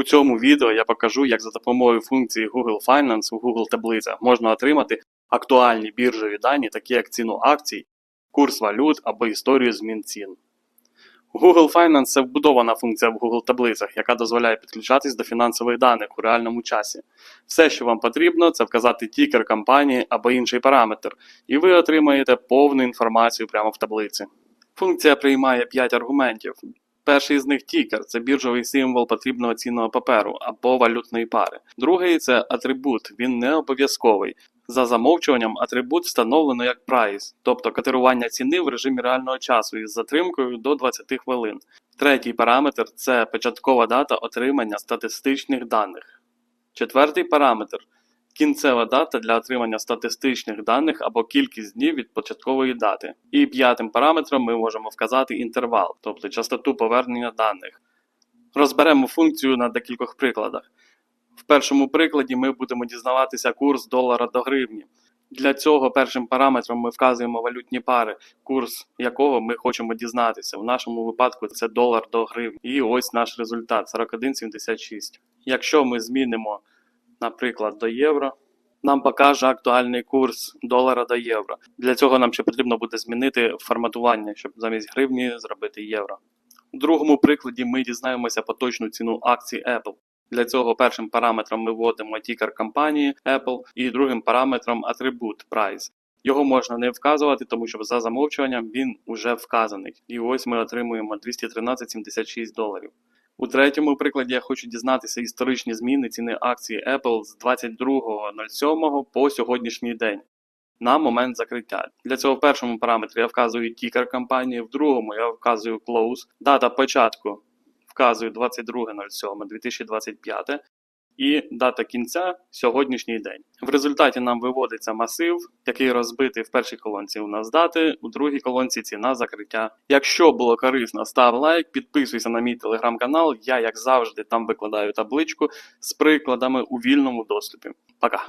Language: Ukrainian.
У цьому відео я покажу, як за допомогою функції Google Finance у Google таблицях можна отримати актуальні біржові дані, такі як ціну акцій, курс валют або історію змін цін. Google Finance це вбудована функція в Google таблицях, яка дозволяє підключатись до фінансових даних у реальному часі. Все, що вам потрібно, це вказати тікер компанії або інший параметр, і ви отримаєте повну інформацію прямо в таблиці. Функція приймає 5 аргументів. Перший з них тікер це біржовий символ потрібного цінного паперу або валютної пари. Другий це атрибут, він не обов'язковий. За замовчуванням атрибут встановлено як прайс, тобто котирування ціни в режимі реального часу із затримкою до 20 хвилин. Третій параметр це початкова дата отримання статистичних даних. Четвертий параметр кінцева дата для отримання статистичних даних або кількість днів від початкової дати. І п'ятим параметром ми можемо вказати інтервал, тобто частоту повернення даних. Розберемо функцію на декількох прикладах. В першому прикладі ми будемо дізнаватися курс долара до гривні. Для цього першим параметром ми вказуємо валютні пари, курс якого ми хочемо дізнатися. В нашому випадку це долар до гривні. І ось наш результат 41,76. Якщо ми змінимо, наприклад, до євро, нам покаже актуальний курс долара до євро. Для цього нам ще потрібно буде змінити форматування, щоб замість гривні зробити євро. У другому прикладі ми дізнаємося поточну ціну акцій Apple. Для цього першим параметром ми вводимо тікер компанії Apple і другим параметром атрибут Price. Його можна не вказувати, тому що за замовчуванням він уже вказаний. І ось ми отримуємо 213,76 доларів. У третьому прикладі я хочу дізнатися історичні зміни ціни акції Apple з 22.07 по сьогоднішній день на момент закриття. Для цього в першому параметрі я вказую тікер компанії, в другому я вказую close, дата початку вказую 22.07.2025 і дата кінця сьогоднішній день. В результаті нам виводиться масив, який розбитий в першій колонці у нас дати, у другій колонці ціна закриття. Якщо було корисно, став лайк, підписуйся на мій телеграм-канал. Я, як завжди, там викладаю табличку з прикладами у вільному доступі. Пока!